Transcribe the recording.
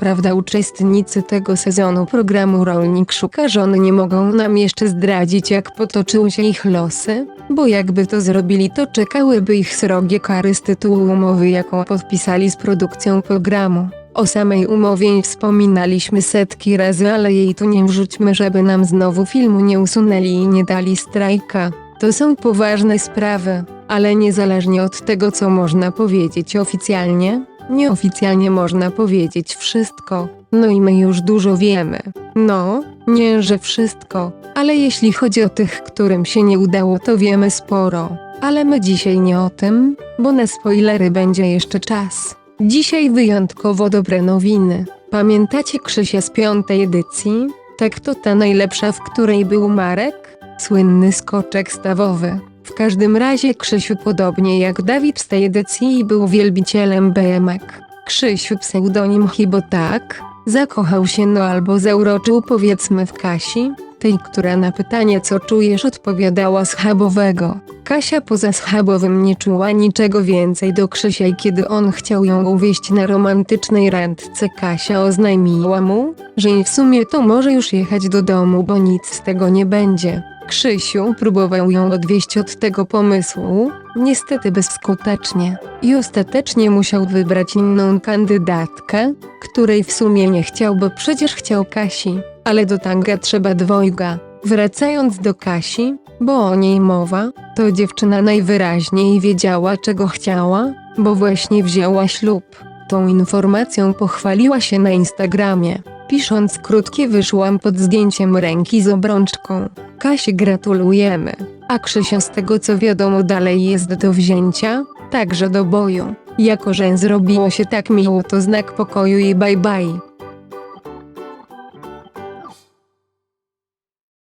prawda uczestnicy tego sezonu programu Rolnik Szuka Żony nie mogą nam jeszcze zdradzić jak potoczyły się ich losy, bo jakby to zrobili to czekałyby ich srogie kary z tytułu umowy jaką podpisali z produkcją programu. O samej umowie wspominaliśmy setki razy, ale jej tu nie wrzućmy, żeby nam znowu filmu nie usunęli i nie dali strajka. To są poważne sprawy, ale niezależnie od tego, co można powiedzieć oficjalnie, nieoficjalnie można powiedzieć wszystko. No i my już dużo wiemy. No, nie, że wszystko, ale jeśli chodzi o tych, którym się nie udało, to wiemy sporo. Ale my dzisiaj nie o tym, bo na spoilery będzie jeszcze czas. Dzisiaj wyjątkowo dobre nowiny. Pamiętacie Krzysia z piątej edycji? Tak to ta najlepsza, w której był Marek? Słynny skoczek stawowy. W każdym razie Krzysiu podobnie jak Dawid z tej edycji był wielbicielem BMX. Krzysiu pseudonim Hibo tak, zakochał się no albo zauroczył powiedzmy w Kasi, tej która na pytanie co czujesz odpowiadała schabowego. Kasia poza schabowym nie czuła niczego więcej do Krzysia i kiedy on chciał ją uwieść na romantycznej randce Kasia oznajmiła mu, że w sumie to może już jechać do domu bo nic z tego nie będzie. Krzysiu próbował ją odwieść od tego pomysłu, niestety bezskutecznie. I ostatecznie musiał wybrać inną kandydatkę, której w sumie nie chciał, bo przecież chciał Kasi. Ale do tanga trzeba dwojga. Wracając do Kasi, bo o niej mowa, to dziewczyna najwyraźniej wiedziała czego chciała, bo właśnie wzięła ślub. Tą informacją pochwaliła się na Instagramie. Pisząc krótkie wyszłam pod zdjęciem ręki z obrączką. Kasi gratulujemy. A Krzysia z tego co wiadomo dalej jest do wzięcia, także do boju. Jako że zrobiło się tak miło to znak pokoju i bye bye.